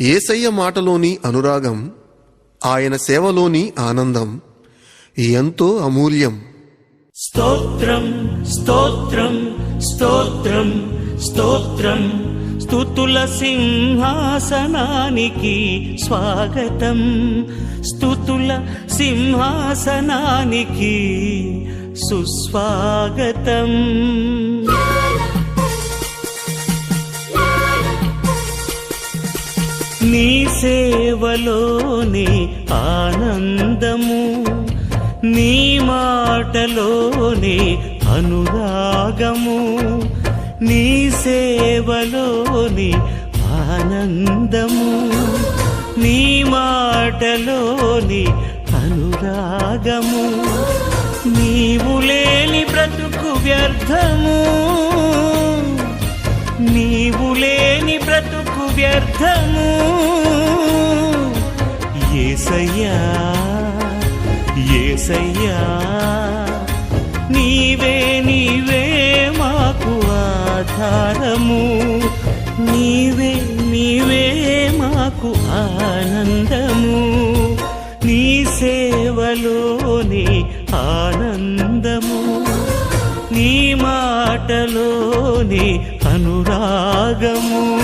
ఏసయ్య మాటలోని అనురాగం ఆయన సేవలోని ఆనందం ఎంతో అమూల్యం. స్తోత్రం స్తోత్రం స్తోత్రం స్తోత్రం స్తుతుల సింహాసనానికి స్వాగతం. స్తుతుల సింహాసనానికి సుస్వాగతం. నీ సేవలోనే ఆనందము నీ మాటలోనే అనురాగము నీ సేవలోని ఆనందము నీ మాటలోని అనురాగము. నీవు లేని బ్రతుకు వ్యర్థము నీవు లేని వ్యర్థము. ఏసయ్యా ఏసయ్యా నీవే నీవే మాకు ఆధారము. నీవే నీవే మాకు ఆనందము. నీ సేవలోని ఆనందము. నీ మాటలోని అనురాగము.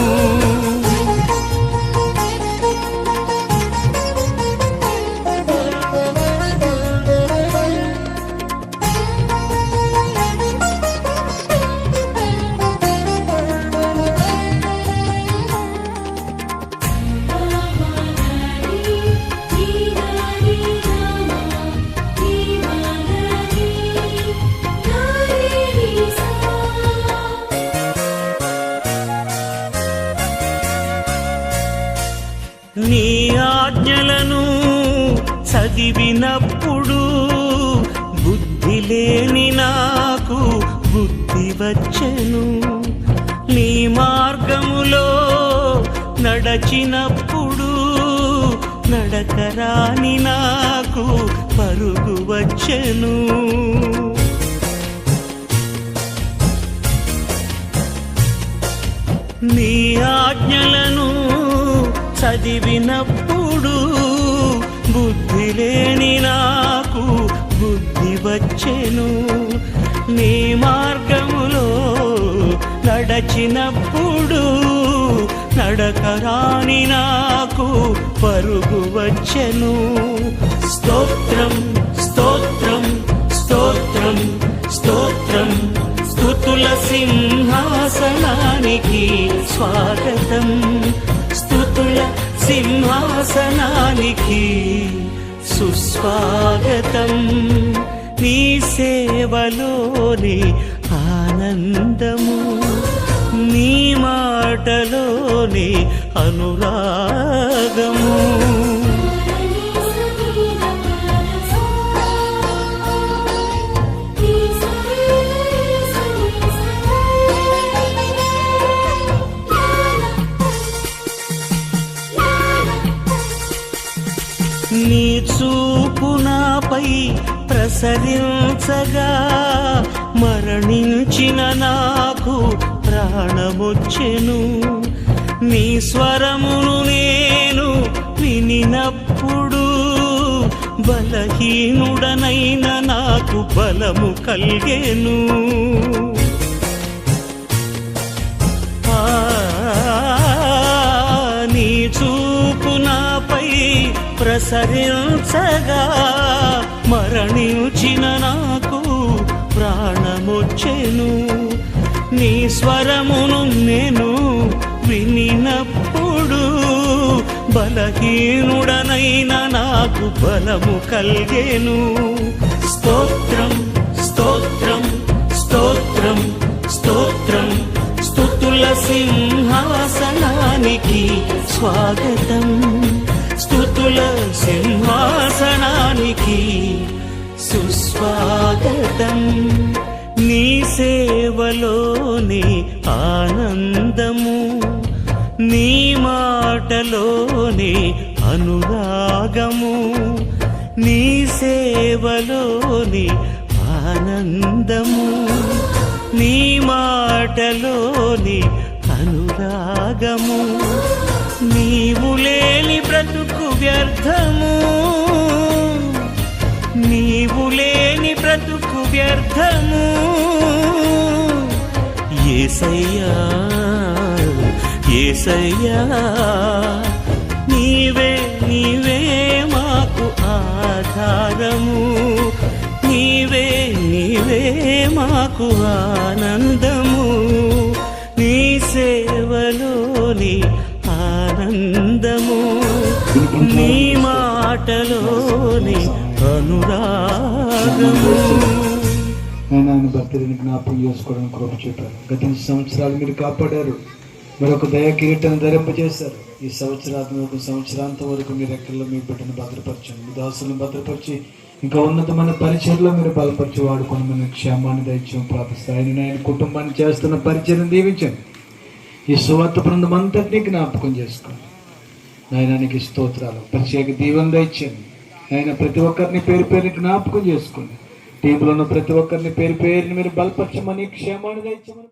చదివినప్పుడు బుద్ధి లేని నాకు బుద్ధి వచ్చెను. నీ మార్గములో నడచినప్పుడు నడకరాని నాకు పరుగు వచ్చెను. నీ ఆజ్ఞలను చదివినప్పుడు బుద్ధి లేని నాకు బుద్ధి వచ్చెను. నీ మార్గములో నడచినప్పుడు నడకరాని నాకు పరుగు వచ్చెను. స్తోత్రం స్తోత్రం స్తోత్రం స్తోత్రం స్థుతుల సింహాసనానికి స్వాగతం. స్థుతుల సింహాసనానికి సుస్వాగతం. నీ సేవలోని ఆనందము నీ మాటలోని అనురాగము. నీ చూపు నాపై ప్రసరించగా మరణించిన నాకు ప్రాణమొచ్చెను. నీ స్వరమును నేను వినినప్పుడు బలహీనుడనైన నాకు బలము కలిగేను. ప్రసరించగా మరణించిన నాకు ప్రాణమొచ్చెను. నీ స్వరమును నేను వినినప్పుడు బలహీనుడనైన నాకు బలము కలిగేను. స్తోత్రం స్తోత్రం స్తోత్రం స్తోత్రం స్తుతుల సింహాసనానికి స్వాగతం. స్తుతుల సింహాసనానికి సుస్వాగతం. నీ సేవలోని ఆనందము. నీ మాటలోని అనురాగము. నీ సేవలోని ఆనందము. నీ మాటలోని అనురాగము. నీవు వ్యర్థము. నీవు లేని బ్రతుకు వ్యర్థము. ఏసయ్యా ఏసయ్యా నీవే నీవే మాకు ఆధారము. నీవే నీవే మాకు ఆనందము. నీ సేవలోని ఆనందము నీ మాటలోని అనురాగము. నేను ఆయన భర్తని జ్ఞాపకం చేసుకోవడానికి కృప చెప్పారు గత సంవత్సరాలు మీరు కాపాడారు. మరొక దయ కిరీటాన్ని ధరింపజేశారు. ఈ సంవత్సరాత్మ ఒక సంవత్సరాంతం వరకు మీరు ఎక్కల్లో మీ బిడ్డను భద్రపరచండి. మీ దాసులను భద్రపరిచి ఇంకా ఉన్నతమైన పరిచయలో మీరు బలపరిచి వాడుకొని మన క్షేమాన్ని దయచేయం ప్రార్థిస్తాయి ఆయన కుటుంబాన్ని చేస్తున్న పరిచయం దీవించండి. ఈ సువార్త బృందం అంతటినీ జ్ఞాపకం చేసుకోండి. నాయనానికి స్తోత్రాలు. ప్రత్యేక దీవెన దయచేయండి. ఆయన ప్రతి ఒక్కరిని పేరు పేరుని జ్ఞాపకం చేసుకోండి టీంలో ఉన్న ప్రతి ఒక్కరిని పేరు పేరుని మీరు బలపరచమని క్షేమాన్ని దయచేయమని